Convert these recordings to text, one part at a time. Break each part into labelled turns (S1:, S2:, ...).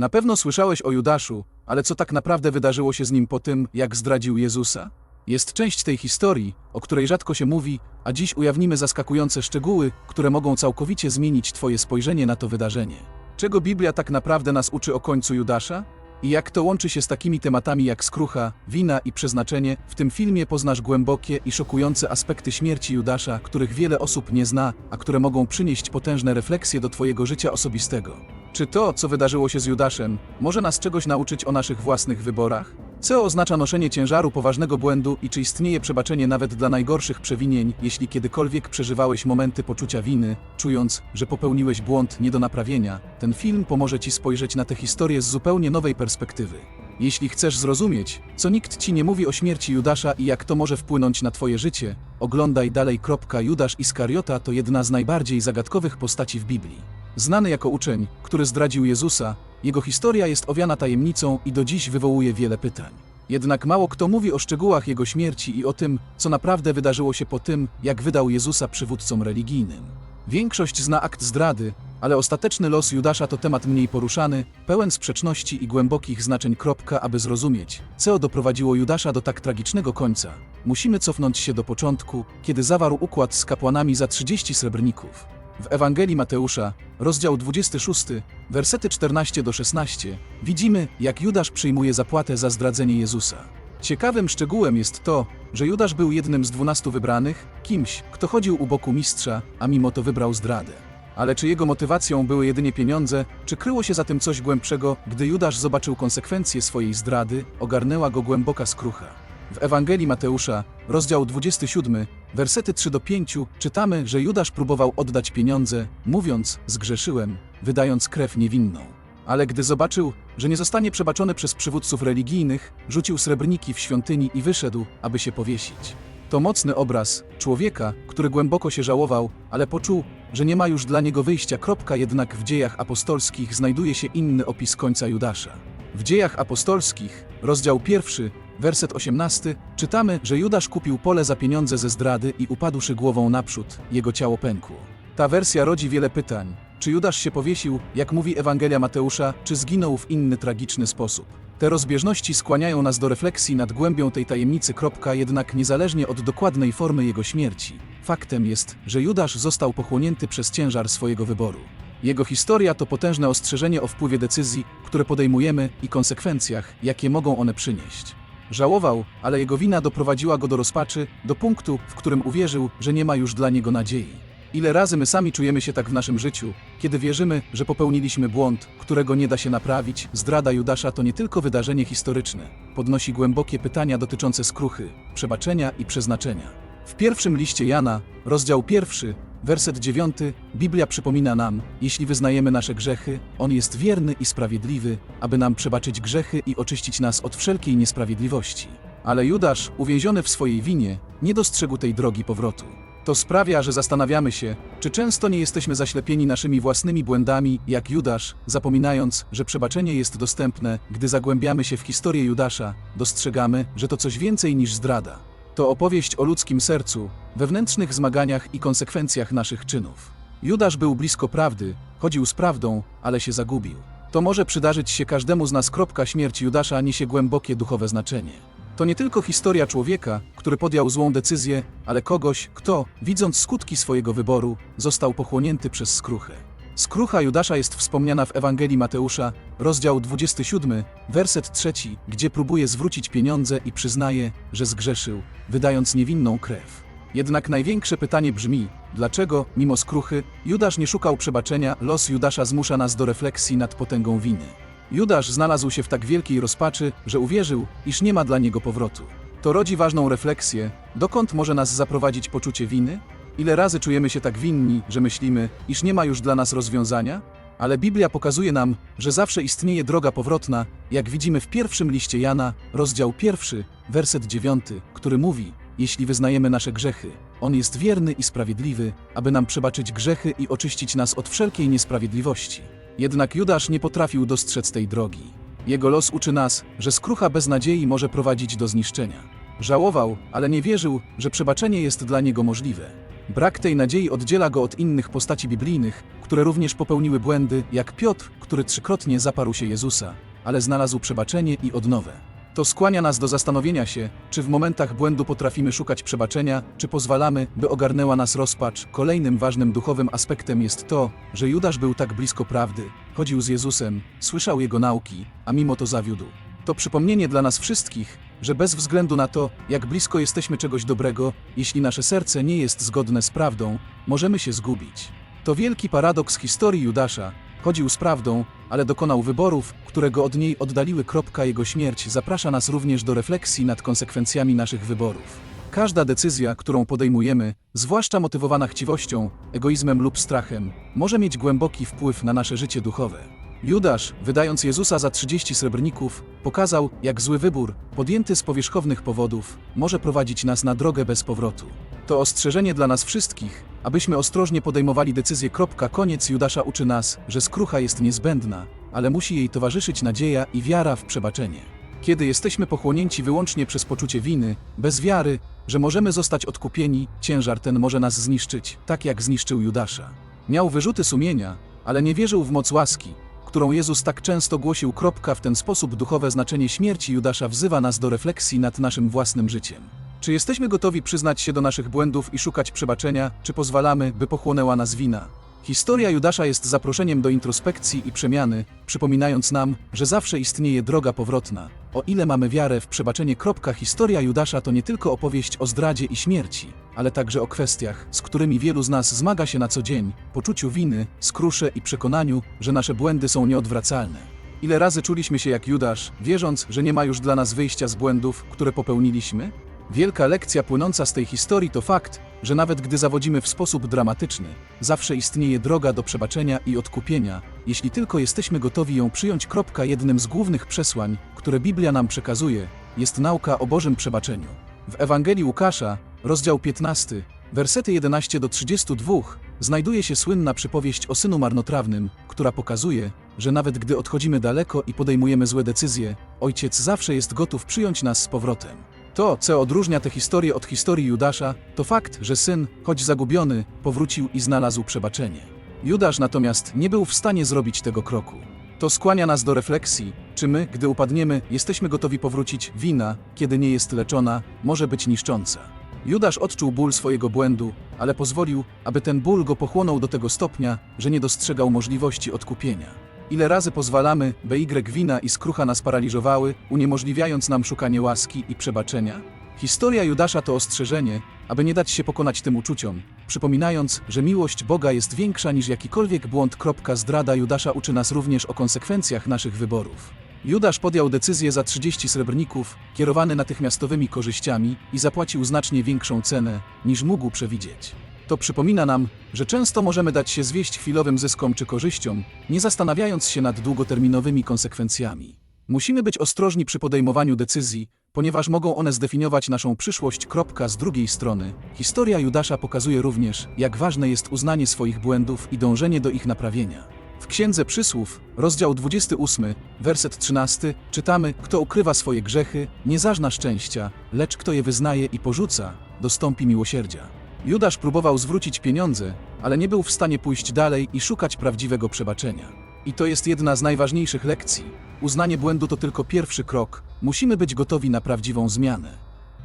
S1: Na pewno słyszałeś o Judaszu, ale co tak naprawdę wydarzyło się z nim po tym, jak zdradził Jezusa? Jest część tej historii, o której rzadko się mówi, a dziś ujawnimy zaskakujące szczegóły, które mogą całkowicie zmienić Twoje spojrzenie na to wydarzenie. Czego Biblia tak naprawdę nas uczy o końcu Judasza? I jak to łączy się z takimi tematami jak skrucha, wina i przeznaczenie, w tym filmie poznasz głębokie i szokujące aspekty śmierci Judasza, których wiele osób nie zna, a które mogą przynieść potężne refleksje do Twojego życia osobistego. Czy to, co wydarzyło się z Judaszem, może nas czegoś nauczyć o naszych własnych wyborach? Co oznacza noszenie ciężaru poważnego błędu i czy istnieje przebaczenie nawet dla najgorszych przewinień, jeśli kiedykolwiek przeżywałeś momenty poczucia winy, czując, że popełniłeś błąd nie do naprawienia? Ten film pomoże Ci spojrzeć na tę historię z zupełnie nowej perspektywy. Jeśli chcesz zrozumieć, co nikt Ci nie mówi o śmierci Judasza i jak to może wpłynąć na Twoje życie, oglądaj dalej. Judasz Iskariota to jedna z najbardziej zagadkowych postaci w Biblii. Znany jako uczeń, który zdradził Jezusa, jego historia jest owiana tajemnicą i do dziś wywołuje wiele pytań. Jednak mało kto mówi o szczegółach jego śmierci i o tym, co naprawdę wydarzyło się po tym, jak wydał Jezusa przywódcom religijnym. Większość zna akt zdrady, ale ostateczny los Judasza to temat mniej poruszany, pełen sprzeczności i głębokich znaczeń. Kropka, aby zrozumieć, co doprowadziło Judasza do tak tragicznego końca. Musimy cofnąć się do początku, kiedy zawarł układ z kapłanami za 30 srebrników. W Ewangelii Mateusza, rozdział 26, wersety 14 do 16, widzimy, jak Judasz przyjmuje zapłatę za zdradzenie Jezusa. Ciekawym szczegółem jest to, że Judasz był jednym z dwunastu wybranych, kimś, kto chodził u boku mistrza, a mimo to wybrał zdradę. Ale czy jego motywacją były jedynie pieniądze, czy kryło się za tym coś głębszego, gdy Judasz zobaczył konsekwencje swojej zdrady, ogarnęła go głęboka skrucha. W Ewangelii Mateusza, rozdział 27, wersety 3 do 5, czytamy, że Judasz próbował oddać pieniądze, mówiąc: Zgrzeszyłem, wydając krew niewinną. Ale gdy zobaczył, że nie zostanie przebaczony przez przywódców religijnych, rzucił srebrniki w świątyni i wyszedł, aby się powiesić. To mocny obraz człowieka, który głęboko się żałował, ale poczuł, że nie ma już dla niego wyjścia. Kropka, jednak w dziejach apostolskich znajduje się inny opis końca Judasza. W dziejach apostolskich, rozdział pierwszy, werset 18, czytamy, że Judasz kupił pole za pieniądze ze zdrady i upadłszy głową naprzód, jego ciało pękło. Ta wersja rodzi wiele pytań. Czy Judasz się powiesił, jak mówi Ewangelia Mateusza, czy zginął w inny tragiczny sposób? Te rozbieżności skłaniają nas do refleksji nad głębią tej tajemnicy. Jednak niezależnie od dokładnej formy jego śmierci, faktem jest, że Judasz został pochłonięty przez ciężar swojego wyboru. Jego historia to potężne ostrzeżenie o wpływie decyzji, które podejmujemy i konsekwencjach, jakie mogą one przynieść. Żałował, ale jego wina doprowadziła go do rozpaczy, do punktu, w którym uwierzył, że nie ma już dla niego nadziei. Ile razy my sami czujemy się tak w naszym życiu, kiedy wierzymy, że popełniliśmy błąd, którego nie da się naprawić? Zdrada Judasza to nie tylko wydarzenie historyczne, podnosi głębokie pytania dotyczące skruchy, przebaczenia i przeznaczenia. W pierwszym liście Jana, rozdział pierwszy, werset dziewiąty, Biblia przypomina nam, jeśli wyznajemy nasze grzechy, On jest wierny i sprawiedliwy, aby nam przebaczyć grzechy i oczyścić nas od wszelkiej niesprawiedliwości. Ale Judasz, uwięziony w swojej winie, nie dostrzegł tej drogi powrotu. To sprawia, że zastanawiamy się, czy często nie jesteśmy zaślepieni naszymi własnymi błędami, jak Judasz, zapominając, że przebaczenie jest dostępne, gdy zagłębiamy się w historię Judasza, dostrzegamy, że to coś więcej niż zdrada. To opowieść o ludzkim sercu, wewnętrznych zmaganiach i konsekwencjach naszych czynów. Judasz był blisko prawdy, chodził z prawdą, ale się zagubił. To może przydarzyć się każdemu z nas. Kropka śmierć Judasza niesie głębokie duchowe znaczenie. To nie tylko historia człowieka, który podjął złą decyzję, ale kogoś, kto, widząc skutki swojego wyboru, został pochłonięty przez skruchę. Skrucha Judasza jest wspomniana w Ewangelii Mateusza, rozdział 27, werset 3, gdzie próbuje zwrócić pieniądze i przyznaje, że zgrzeszył, wydając niewinną krew. Jednak największe pytanie brzmi, dlaczego, mimo skruchy, Judasz nie szukał przebaczenia, los Judasza zmusza nas do refleksji nad potęgą winy. Judasz znalazł się w tak wielkiej rozpaczy, że uwierzył, iż nie ma dla niego powrotu. To rodzi ważną refleksję, dokąd może nas zaprowadzić poczucie winy? Ile razy czujemy się tak winni, że myślimy, iż nie ma już dla nas rozwiązania? Ale Biblia pokazuje nam, że zawsze istnieje droga powrotna, jak widzimy w pierwszym liście Jana, rozdział pierwszy, werset dziewiąty, który mówi: Jeśli wyznajemy nasze grzechy, On jest wierny i sprawiedliwy, aby nam przebaczyć grzechy i oczyścić nas od wszelkiej niesprawiedliwości. Jednak Judasz nie potrafił dostrzec tej drogi. Jego los uczy nas, że skrucha bez nadziei może prowadzić do zniszczenia. Żałował, ale nie wierzył, że przebaczenie jest dla niego możliwe. Brak tej nadziei oddziela go od innych postaci biblijnych, które również popełniły błędy, jak Piotr, który trzykrotnie zaparł się Jezusa, ale znalazł przebaczenie i odnowę. To skłania nas do zastanowienia się, czy w momentach błędu potrafimy szukać przebaczenia, czy pozwalamy, by ogarnęła nas rozpacz. Kolejnym ważnym duchowym aspektem jest to, że Judasz był tak blisko prawdy, chodził z Jezusem, słyszał jego nauki, a mimo to zawiódł. To przypomnienie dla nas wszystkich, że bez względu na to, jak blisko jesteśmy czegoś dobrego, jeśli nasze serce nie jest zgodne z prawdą, możemy się zgubić. To wielki paradoks historii Judasza. Chodził z prawdą, ale dokonał wyborów, które go od niej oddaliły. Kropka jego śmierć zaprasza nas również do refleksji nad konsekwencjami naszych wyborów. Każda decyzja, którą podejmujemy, zwłaszcza motywowana chciwością, egoizmem lub strachem, może mieć głęboki wpływ na nasze życie duchowe. Judasz, wydając Jezusa za 30 srebrników, pokazał, jak zły wybór, podjęty z powierzchownych powodów, może prowadzić nas na drogę bez powrotu. To ostrzeżenie dla nas wszystkich, abyśmy ostrożnie podejmowali decyzje. Koniec Judasza uczy nas, że skrucha jest niezbędna, ale musi jej towarzyszyć nadzieja i wiara w przebaczenie. Kiedy jesteśmy pochłonięci wyłącznie przez poczucie winy, bez wiary, że możemy zostać odkupieni, ciężar ten może nas zniszczyć, tak jak zniszczył Judasza. Miał wyrzuty sumienia, ale nie wierzył w moc łaski, którą Jezus tak często głosił. W ten sposób duchowe znaczenie śmierci Judasza wzywa nas do refleksji nad naszym własnym życiem. Czy jesteśmy gotowi przyznać się do naszych błędów i szukać przebaczenia, czy pozwalamy, by pochłonęła nas wina? Historia Judasza jest zaproszeniem do introspekcji i przemiany, przypominając nam, że zawsze istnieje droga powrotna. O ile mamy wiarę w przebaczenie. Historia Judasza to nie tylko opowieść o zdradzie i śmierci, ale także o kwestiach, z którymi wielu z nas zmaga się na co dzień, poczuciu winy, skrusze i przekonaniu, że nasze błędy są nieodwracalne. Ile razy czuliśmy się jak Judasz, wierząc, że nie ma już dla nas wyjścia z błędów, które popełniliśmy? Wielka lekcja płynąca z tej historii to fakt, że nawet gdy zawodzimy w sposób dramatyczny, zawsze istnieje droga do przebaczenia i odkupienia, jeśli tylko jesteśmy gotowi ją przyjąć. Jednym z głównych przesłań, które Biblia nam przekazuje, jest nauka o Bożym przebaczeniu. W Ewangelii Łukasza, rozdział 15, wersety 11 do 32, znajduje się słynna przypowieść o synu marnotrawnym, która pokazuje, że nawet gdy odchodzimy daleko i podejmujemy złe decyzje, ojciec zawsze jest gotów przyjąć nas z powrotem. To, co odróżnia tę historię od historii Judasza, to fakt, że syn, choć zagubiony, powrócił i znalazł przebaczenie. Judasz natomiast nie był w stanie zrobić tego kroku. To skłania nas do refleksji, czy my, gdy upadniemy, jesteśmy gotowi powrócić. Wina, kiedy nie jest leczona, może być niszcząca. Judasz odczuł ból swojego błędu, ale pozwolił, aby ten ból go pochłonął do tego stopnia, że nie dostrzegał możliwości odkupienia. Ile razy pozwalamy, by Y wina i skrucha nas paraliżowały, uniemożliwiając nam szukanie łaski i przebaczenia? Historia Judasza to ostrzeżenie, aby nie dać się pokonać tym uczuciom, przypominając, że miłość Boga jest większa niż jakikolwiek błąd. Zdrada Judasza uczy nas również o konsekwencjach naszych wyborów. Judasz podjął decyzję za 30 srebrników, kierowany natychmiastowymi korzyściami i zapłacił znacznie większą cenę, niż mógł przewidzieć. To przypomina nam, że często możemy dać się zwieść chwilowym zyskom czy korzyściom, nie zastanawiając się nad długoterminowymi konsekwencjami. Musimy być ostrożni przy podejmowaniu decyzji, ponieważ mogą one zdefiniować naszą przyszłość. Z drugiej strony, historia Judasza pokazuje również, jak ważne jest uznanie swoich błędów i dążenie do ich naprawienia. W Księdze Przysłów, rozdział 28, werset 13, czytamy: Kto ukrywa swoje grzechy, nie zażna szczęścia, lecz kto je wyznaje i porzuca, dostąpi miłosierdzia. Judasz próbował zwrócić pieniądze, ale nie był w stanie pójść dalej i szukać prawdziwego przebaczenia. I to jest jedna z najważniejszych lekcji. Uznanie błędu to tylko pierwszy krok, musimy być gotowi na prawdziwą zmianę.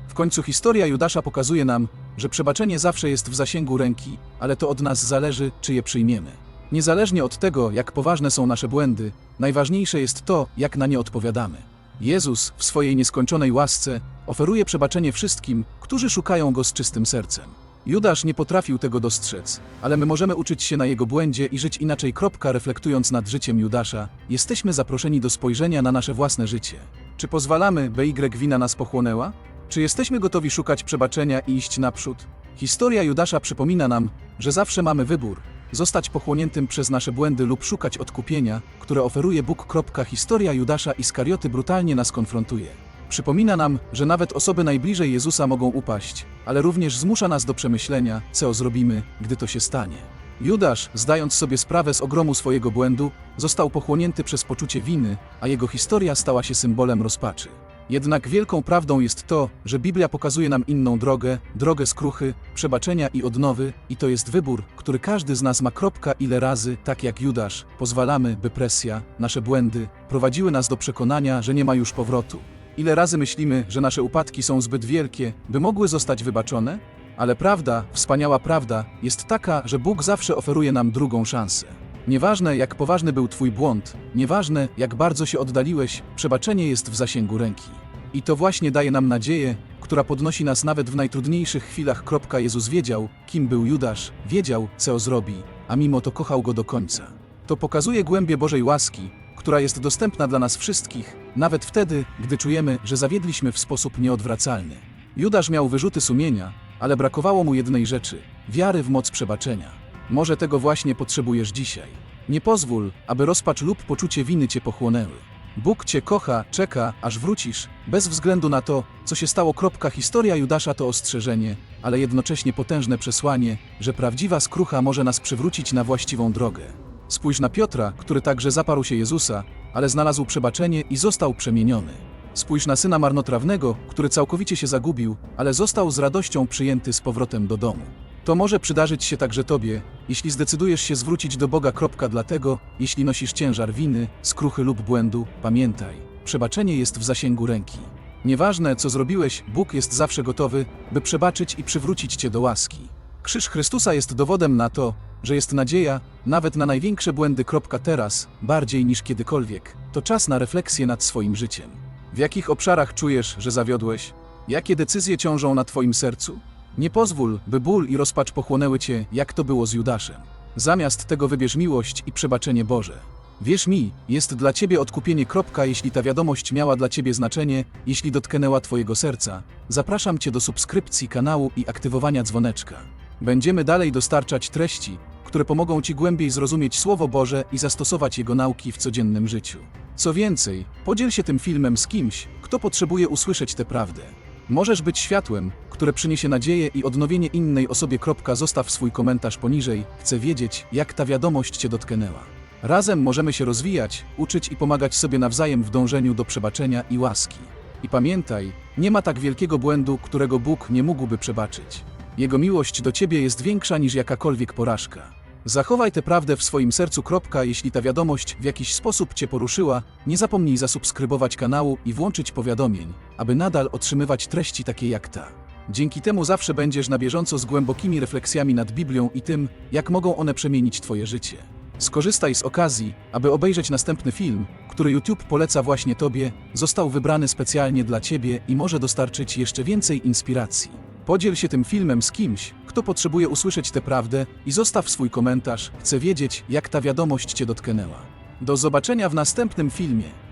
S1: W końcu historia Judasza pokazuje nam, że przebaczenie zawsze jest w zasięgu ręki, ale to od nas zależy, czy je przyjmiemy. Niezależnie od tego, jak poważne są nasze błędy, najważniejsze jest to, jak na nie odpowiadamy. Jezus w swojej nieskończonej łasce oferuje przebaczenie wszystkim, którzy szukają go z czystym sercem. Judasz nie potrafił tego dostrzec, ale my możemy uczyć się na jego błędzie i żyć inaczej. Kropka, reflektując nad życiem Judasza, jesteśmy zaproszeni do spojrzenia na nasze własne życie. Czy pozwalamy, by Y wina nas pochłonęła? Czy jesteśmy gotowi szukać przebaczenia i iść naprzód? Historia Judasza przypomina nam, że zawsze mamy wybór: zostać pochłoniętym przez nasze błędy lub szukać odkupienia, które oferuje Bóg. Historia Judasza Iskarioty brutalnie nas konfrontuje. Przypomina nam, że nawet osoby najbliżej Jezusa mogą upaść, ale również zmusza nas do przemyślenia, co zrobimy, gdy to się stanie. Judasz, zdając sobie sprawę z ogromu swojego błędu, został pochłonięty przez poczucie winy, a jego historia stała się symbolem rozpaczy. Jednak wielką prawdą jest to, że Biblia pokazuje nam inną drogę, drogę skruchy, przebaczenia i odnowy, i to jest wybór, który każdy z nas ma. Kropka, ile razy, tak jak Judasz, pozwalamy, by presja, nasze błędy, prowadziły nas do przekonania, że nie ma już powrotu. Ile razy myślimy, że nasze upadki są zbyt wielkie, by mogły zostać wybaczone? Ale prawda, wspaniała prawda, jest taka, że Bóg zawsze oferuje nam drugą szansę. Nieważne, jak poważny był Twój błąd, nieważne, jak bardzo się oddaliłeś, przebaczenie jest w zasięgu ręki. I to właśnie daje nam nadzieję, która podnosi nas nawet w najtrudniejszych chwilach. Jezus wiedział, kim był Judasz, wiedział, co zrobi, a mimo to kochał go do końca. To pokazuje głębię Bożej łaski, która jest dostępna dla nas wszystkich, nawet wtedy, gdy czujemy, że zawiedliśmy w sposób nieodwracalny. Judasz miał wyrzuty sumienia, ale brakowało mu jednej rzeczy wiary w moc przebaczenia. Może tego właśnie potrzebujesz dzisiaj. Nie pozwól, aby rozpacz lub poczucie winy cię pochłonęły. Bóg cię kocha, czeka, aż wrócisz, bez względu na to, co się stało. Kropka. Historia Judasza to ostrzeżenie, ale jednocześnie potężne przesłanie, że prawdziwa skrucha może nas przywrócić na właściwą drogę. Spójrz na Piotra, który także zaparł się Jezusa, ale znalazł przebaczenie i został przemieniony. Spójrz na syna marnotrawnego, który całkowicie się zagubił, ale został z radością przyjęty z powrotem do domu. To może przydarzyć się także Tobie, jeśli zdecydujesz się zwrócić do Boga. Dlatego, jeśli nosisz ciężar winy, skruchy lub błędu, pamiętaj, przebaczenie jest w zasięgu ręki. Nieważne, co zrobiłeś, Bóg jest zawsze gotowy, by przebaczyć i przywrócić Cię do łaski. Krzyż Chrystusa jest dowodem na to, że jest nadzieja, nawet na największe błędy. Teraz, bardziej niż kiedykolwiek, to czas na refleksję nad swoim życiem. W jakich obszarach czujesz, że zawiodłeś? Jakie decyzje ciążą na Twoim sercu? Nie pozwól, by ból i rozpacz pochłonęły cię, jak to było z Judaszem. Zamiast tego wybierz miłość i przebaczenie Boże. Wierz mi, jest dla ciebie odkupienie. Kropka, jeśli ta wiadomość miała dla ciebie znaczenie, jeśli dotknęła twojego serca, zapraszam cię do subskrypcji kanału i aktywowania dzwoneczka. Będziemy dalej dostarczać treści, które pomogą ci głębiej zrozumieć Słowo Boże i zastosować jego nauki w codziennym życiu. Co więcej, podziel się tym filmem z kimś, kto potrzebuje usłyszeć tę prawdę. Możesz być światłem, które przyniesie nadzieję i odnowienie innej osobie. Zostaw swój komentarz poniżej, chcę wiedzieć, jak ta wiadomość Cię dotknęła. Razem możemy się rozwijać, uczyć i pomagać sobie nawzajem w dążeniu do przebaczenia i łaski. I pamiętaj, nie ma tak wielkiego błędu, którego Bóg nie mógłby przebaczyć. Jego miłość do Ciebie jest większa niż jakakolwiek porażka. Zachowaj tę prawdę w swoim sercu. Jeśli ta wiadomość w jakiś sposób Cię poruszyła, nie zapomnij zasubskrybować kanału i włączyć powiadomień, aby nadal otrzymywać treści takie jak ta. Dzięki temu zawsze będziesz na bieżąco z głębokimi refleksjami nad Biblią i tym, jak mogą one przemienić Twoje życie. Skorzystaj z okazji, aby obejrzeć następny film, który YouTube poleca właśnie Tobie, został wybrany specjalnie dla Ciebie i może dostarczyć jeszcze więcej inspiracji. Podziel się tym filmem z kimś, kto potrzebuje usłyszeć tę prawdę i zostaw swój komentarz, chcę wiedzieć, jak ta wiadomość Cię dotknęła. Do zobaczenia w następnym filmie.